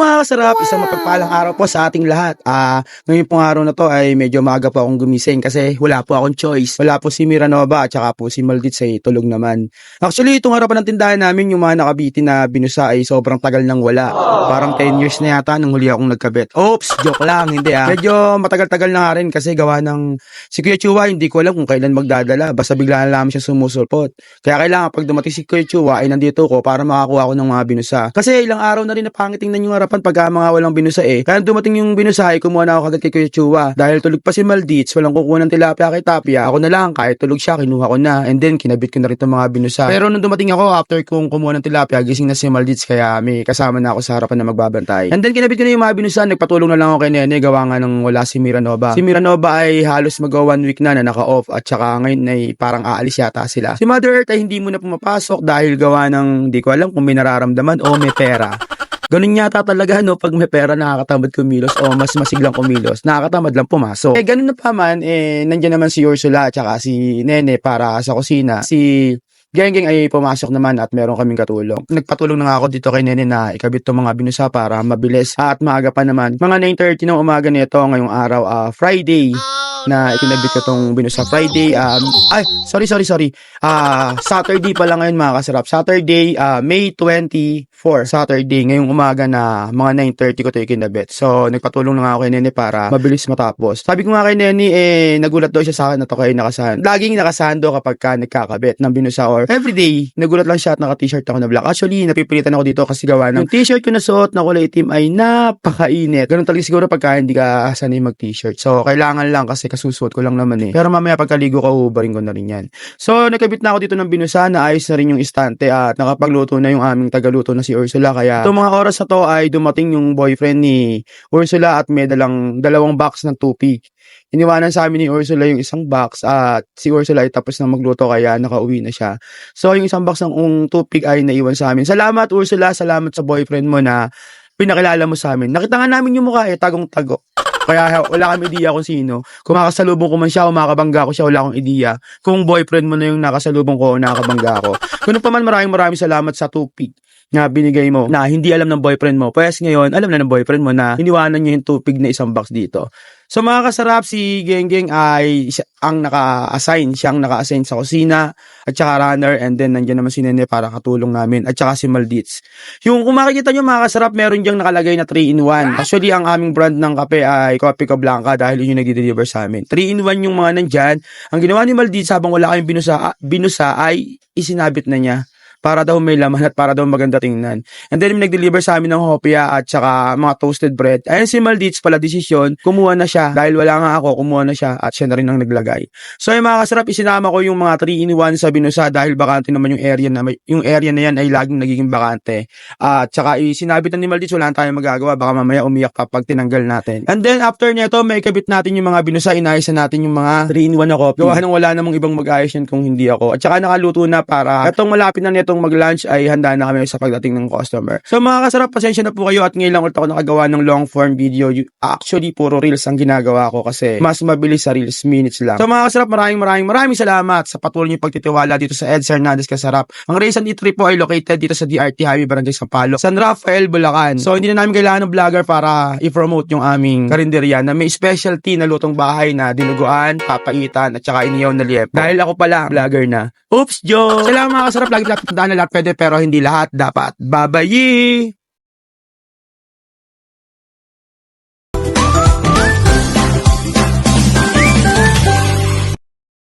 mga kasarap, isang mapagpalang araw po sa ating lahat. Ah, ngayon pong araw na to ay medyo maaga po akong gumising kasi wala po akong choice. Wala po si Miranova at saka po si Maldit ay tulog naman. Actually, itong harapan ng tindahan namin, yung mga nakabitin na binusa ay sobrang tagal nang wala. Parang 10 years na yata nung huli akong nagkabit. Oops, joke lang, hindi ah. Medyo matagal-tagal na nga rin kasi gawa ng si Kuya Chua, hindi ko alam kung kailan magdadala. Basta bigla na lang siya sumusulpot. Kaya kailangan pag dumating si Kuya Chua ay nandito ko para makakuha ko ng mga binusa. Kasi ilang araw na rin na pangit tingnan yung harapan pag mga walang binusa eh. Kaya dumating yung binusa ay kumuha na ako kagad kay Kuya Chua. Dahil tulog pa si Maldits, walang kukuha ng tilapia kay Tapia. Ako na lang, kahit tulog siya, kinuha ko na. And then, kinabit ko na rin mga binusa. Pero nung dumating ako, after kong kumuha ng tilapia, gising na si Maldits kaya may kasama na ako sa harapan na magbabantay. And then, kinabit ko na yung mga binusa, nagpatulong na lang ako kay Nene, gawa nga nang wala si Miranova. Si Miranova ay halos mag one week na na naka-off at saka ngayon ay parang aalis yata sila. Si Mother Earth ay hindi muna pumapasok dahil gawa ng, di ko alam kung may nararamdaman o may pera. Ganun yata talaga, no? Pag may pera, nakakatamad kumilos o mas masiglang kumilos. Nakakatamad lang pumasok. Eh, ganun na pa man, eh, nandyan naman si Ursula at saka si Nene para sa kusina. Si Gengeng ay pumasok naman at meron kaming katulong. Nagpatulong na ako dito kay Nene na ikabit tong mga binusa para mabilis at maaga pa naman. Mga 9.30 ng umaga nito ngayong araw, ah, Friday, na ikinabit ko tong binusa Friday. Um, ay, sorry, sorry, sorry. Ah, Saturday pa lang ngayon mga kasarap. Saturday, ah, May 24, Saturday, ngayong umaga na mga 9.30 ko ito ikinabit. So, nagpatulong na nga ako kay Nene para mabilis matapos. Sabi ko nga kay Nene, eh, nagulat daw siya sa akin na to kayo nakasahan. Laging nakasahan daw kapag ka nagkakabit ng binusa or everyday, nagulat lang siya at naka-t-shirt ako na black. Actually, napipilitan ako dito kasi gawa ng yung t-shirt ko na suot na kulay itim ay napakainit. Ganun talaga siguro pagka hindi ka sanay mag-t-shirt. So, kailangan lang kasi kasusuot ko lang naman eh. Pero mamaya pagkaligo ko, ubarin ko na rin yan. So, nakabit na ako dito ng binusa, naayos na rin yung istante at nakapagluto na yung aming tagaluto na si Ursula. Kaya, itong mga oras na to ay dumating yung boyfriend ni Ursula at may dalang dalawang box ng tupi. Iniwanan sa amin ni Ursula yung isang box at si Ursula ay tapos na magluto kaya nakauwi na siya. So, yung isang box ng um, tupig ay naiwan sa amin. Salamat Ursula, salamat sa boyfriend mo na pinakilala mo sa amin. Nakita nga namin yung mukha eh, tagong-tago. Kaya wala kami ideya kung sino. Kung makasalubong ko man siya o makakabangga ko siya, wala akong ideya. Kung boyfriend mo na yung nakasalubong ko o nakakabangga ko. Kung pa man maraming maraming salamat sa tupig na binigay mo na hindi alam ng boyfriend mo. Pues ngayon, alam na ng boyfriend mo na iniwanan niya yung tupig na isang box dito. So mga kasarap, si Genggeng ay ang naka-assign, siyang naka-assign sa kusina at saka runner and then nandiyan naman si Nene para katulong namin at saka si Maldits. Yung kung makikita nyo mga kasarap, meron diyang nakalagay na 3-in-1. Actually, ang aming brand ng kape ay Coffee Ca Blanca dahil yun yung nagdi-deliver sa amin. 3-in-1 yung mga nandyan. Ang ginawa ni Maldits habang wala kayong binusa, binusa ay isinabit na niya para daw may laman at para daw maganda tingnan. And then may nag-deliver sa amin ng hopia at saka mga toasted bread. Ayun si Maldits pala desisyon, kumuha na siya dahil wala nga ako, kumuha na siya at siya na rin ang naglagay. So yung mga kasarap, isinama ko yung mga 3-in-1 sa binusa dahil bakante naman yung area na yung area na yan ay laging nagiging bakante. At saka isinabit na ni Maldits, wala tayong magagawa, baka mamaya umiyak kapag tinanggal natin. And then after nito, may kabit natin yung mga binusa, inayos na natin yung mga 3-in-1 na coffee. Gawa nang wala namang ibang mag-ayos yan kung hindi ako. At saka nakaluto na para itong malapit na nitong mag-lunch ay handa na kami sa pagdating ng customer. So mga kasarap, pasensya na po kayo at ngayon lang ulit ako nakagawa ng long form video. Actually, puro reels ang ginagawa ko kasi mas mabilis sa reels, minutes lang. So mga kasarap, maraming maraming maraming salamat sa patuloy niyo pagtitiwala dito sa Eds Hernandez Kasarap. Ang Raisan Eatery po ay located dito sa DRT Highway Barangay Sampalo, San Rafael, Bulacan. So hindi na namin kailangan ng vlogger para i-promote yung aming karinderya na may specialty na lutong bahay na dinuguan, papaitan at saka iniyaw na liep. Dahil ako pala, vlogger na. Oops, Joe! Salamat mga kasarap, lagi lahat tandaan na lahat pwede pero hindi lahat dapat. Babayi!